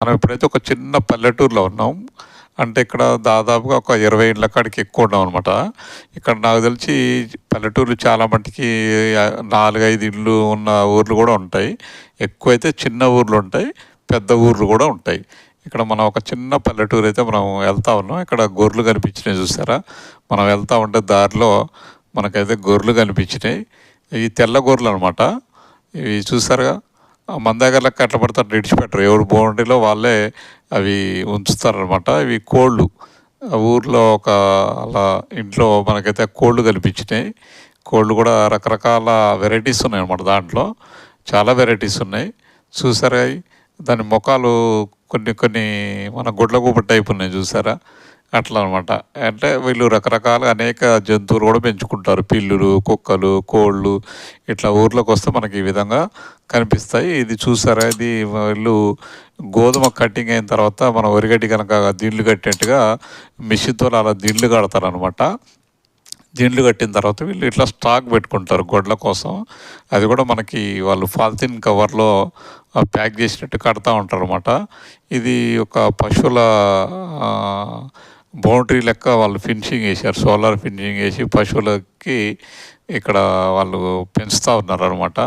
మనం ఇప్పుడైతే ఒక చిన్న పల్లెటూరులో ఉన్నాం అంటే ఇక్కడ దాదాపుగా ఒక ఇరవై ఇళ్ళ కాడికి ఎక్కువ ఉన్నాం అనమాట ఇక్కడ నాకు తెలిసి పల్లెటూర్లు చాలా మట్టుకి నాలుగైదు ఇళ్ళు ఉన్న ఊర్లు కూడా ఉంటాయి. ఎక్కువైతే చిన్న ఊర్లు ఉంటాయి పెద్ద ఊర్లు కూడా ఉంటాయి. ఇక్కడ మనం ఒక చిన్న పల్లెటూరు అయితే మనం వెళ్తా ఉన్నాం. ఇక్కడ గొర్రెలు కనిపించినాయి చూసారా? మనం వెళ్తా ఉంటే దారిలో మనకైతే గొర్రెలు కనిపించినాయి ఈ తెల్ల గొర్రెలు అనమాట ఇవి చూసారుగా? మన దగ్గర కట్ల పడతారు? విడిచిపెట్టరు ఎవరు బౌండరీలో వాళ్ళే అవి ఉంచుతారనమాట ఇవి కోళ్ళు. ఊర్లో ఒక అలా ఇంట్లో మనకైతే కోళ్ళు కనిపించినాయి. కోళ్ళు కూడా రకరకాల వెరైటీస్ ఉన్నాయి అనమాట దాంట్లో. చాలా వెరైటీస్ ఉన్నాయి. చూసారా? దాని ముఖాలు కొన్ని కొన్ని మన గుడ్ల టైప్ ఉన్నాయి చూసారా? అట్లా అనమాట అంటే వీళ్ళు రకరకాల అనేక జంతువులు కూడా పెంచుకుంటారు. పిల్లులు కుక్కలు కోళ్ళు ఇట్లా ఊర్లోకి వస్తే మనకి ఈ విధంగా కనిపిస్తాయి. ఇది చూసారా? ఇది వీళ్ళు గోధుమ కటింగ్ అయిన తర్వాత మనం వరిగడ్డి కనుక దిండ్లు కట్టినట్టుగా మిషన్తో అలా దిండ్లు కడతారనమాట. దీండ్లు కట్టిన తర్వాత వీళ్ళు ఇట్లా స్టాక్ పెట్టుకుంటారు గొడ్ల కోసం. అది కూడా మనకి వాళ్ళు ఫాల్తిన్ కవర్లో ప్యాక్ చేసినట్టు కడతా ఉంటారు అనమాట ఇది ఒక పశువుల బౌండరీ లెక్క వాళ్ళు ఫినిషింగ్ వేశారు. సోలార్ ఫినిషింగ్ వేసి పశువులకి ఇక్కడ వాళ్ళు పెంచుతూ ఉన్నారు అనమాట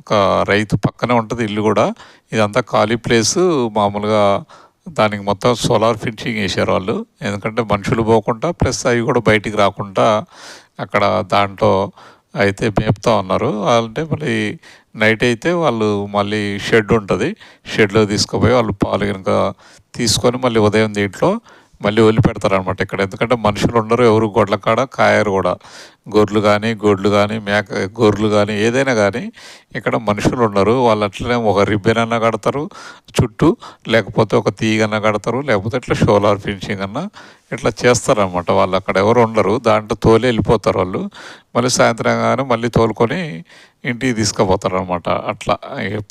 ఒక రైతు పక్కనే ఉంటుంది ఇల్లు కూడా. ఇదంతా ఖాళీ ప్లేసు. మామూలుగా దానికి మొత్తం సోలార్ ఫినిషింగ్ వేసారు వాళ్ళు. ఎందుకంటే మనుషులు పోకుండా ప్లస్ అవి కూడా బయటికి రాకుండా అక్కడ దాంట్లో అయితే మేపుతా ఉన్నారు. అంటే మళ్ళీ నైట్ అయితే వాళ్ళు మళ్ళీ షెడ్ ఉంటుంది. షెడ్లో తీసుకుపోయి వాళ్ళు పాలు కనుక తీసుకొని మళ్ళీ ఉదయం దీంట్లో మళ్ళీ వదిలిపెడతారనమాట ఇక్కడ. ఎందుకంటే మనుషులు ఉండరు ఎవరు గొడ్ల కాడ కాయరు కూడా. గొర్రెలు కానీ గొడ్లు కానీ మేక గొర్రెలు కానీ ఏదైనా కానీ ఇక్కడ మనుషులు ఉండరు. వాళ్ళు అట్లనే ఒక రిబ్బెన్ అన్న కడతారు చుట్టూ లేకపోతే ఒక తీగన్న కడతారు లేకపోతే ఇట్లా షోలార్ ఫినిషింగ్ అన్న ఇట్లా చేస్తారనమాట వాళ్ళు. అక్కడ ఎవరు ఉండరు. దాంట్లో తోలి వెళ్ళిపోతారు వాళ్ళు. మళ్ళీ సాయంత్రం కానీ మళ్ళీ తోలుకొని ఇంటికి తీసుకుపోతారు అనమాట అట్లా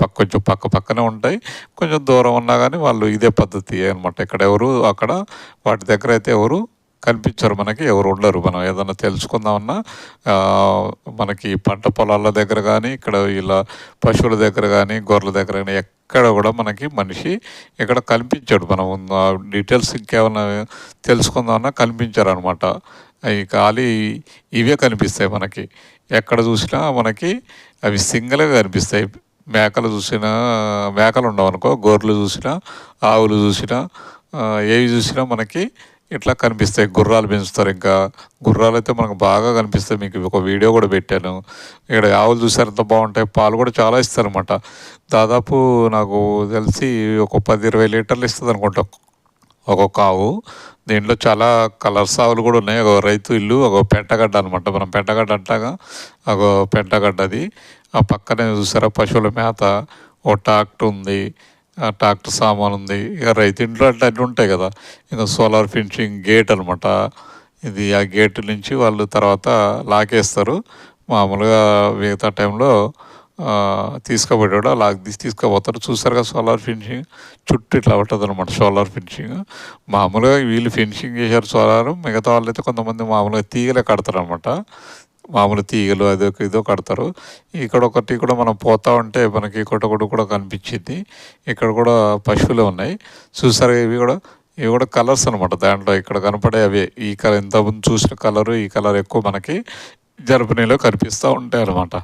పక్క కొంచెం పక్క పక్కనే ఉంటాయి. కొంచెం దూరం ఉన్నా కానీ వాళ్ళు ఇదే పద్ధతి అనమాట ఇక్కడ ఎవరు అక్కడ వాటి దగ్గర అయితే ఎవరు కనిపించరు మనకి ఎవరు ఉండరు. మనం ఏదన్నా తెలుసుకుందామన్నా మనకి పంట పొలాల దగ్గర కానీ ఇక్కడ ఇలా పశువుల దగ్గర కానీ గొర్రెల దగ్గర కానీ ఎక్కడ కూడా మనకి మనిషి ఇక్కడ కనిపించాడు. మనం డీటెయిల్స్ ఇంకేమైనా తెలుసుకుందామన్నా కనిపించారు అనమాట అవి ఖాళీ ఇవే కనిపిస్తాయి మనకి. ఎక్కడ చూసినా మనకి అవి సింగిల్గా కనిపిస్తాయి. మేకలు చూసినా మేకలు ఉండవనుకో గొర్రెలు చూసినా ఆవులు చూసినా ఏవి చూసినా మనకి ఇట్లా కనిపిస్తాయి. గుర్రాలు పెంచుతారు ఇంకా. గుర్రాలు అయితే మనకు బాగా కనిపిస్తాయి. మీకు ఒక వీడియో కూడా పెట్టాను. ఇక్కడ ఆవులు చూసారు ఎంత బాగుంటాయి. పాలు కూడా చాలా ఇస్తారనమాట దాదాపు నాకు తెలిసి ఒక పది ఇరవై లీటర్లు ఇస్తుంది అనుకుంటా ఒక్కొక్క ఆవు దీంట్లో చాలా కలర్స్ ఆవులు కూడా ఉన్నాయి. ఒక రైతు ఇల్లు ఒక పెంటగడ్డ అనమాట మనం పెంటగడ్డ అంటాగా ఒక పెంటగడ్డ అది. ఆ పక్కనే చూసారా పశువుల మేత ఓ టాక్టర్ ఉంది. ట్రాక్టర్ సామాన్ ఉంది. ఇక రైతు ఇంట్లో అంటే అన్నీ ఉంటాయి కదా. ఇంకా సోలార్ ఫినిషింగ్ గేట్ అనమాట ఇది ఆ గేట్ నుంచి వాళ్ళు తర్వాత లాకేస్తారు. మామూలుగా మిగతా టైంలో తీసుకుపోయాడు లాక్ తీసి తీసుకుపోతారు సోలార్ ఫినిషింగ్? చుట్టూ ఇట్లా ఉంటుంది అనమాట సోలార్ ఫినిషింగ్. మామూలుగా వీళ్ళు ఫినిషింగ్ చేశారు సోలార్. మిగతా వాళ్ళు అయితే కొంతమంది మామూలుగా తీగలే కడతారు అనమాట మామూలు తీగలు అదొక ఇదో కడతారు. ఇక్కడ ఒకటి కూడా మనం పోతా ఉంటే మనకి ఒకటి కూడా కనిపించింది. ఇక్కడ కూడా పశువులు ఉన్నాయి. చూసారు ఇవి కూడా? ఇవి కూడా కలర్స్ అనమాట దాంట్లో. ఇక్కడ కనపడే అవి. ఈ కలర్ ఇంతకుముందు చూసిన కలరు ఈ కలర్ ఎక్కువ మనకి జర్మనీలో కనిపిస్తూ ఉంటాయి అనమాట